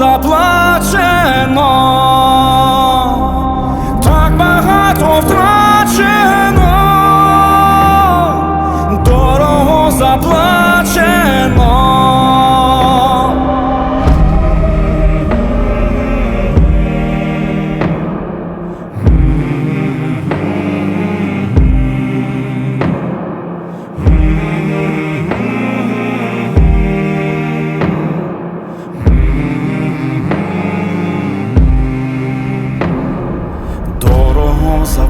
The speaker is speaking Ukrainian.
заплачено, так багато втрачено, дорого заплачено.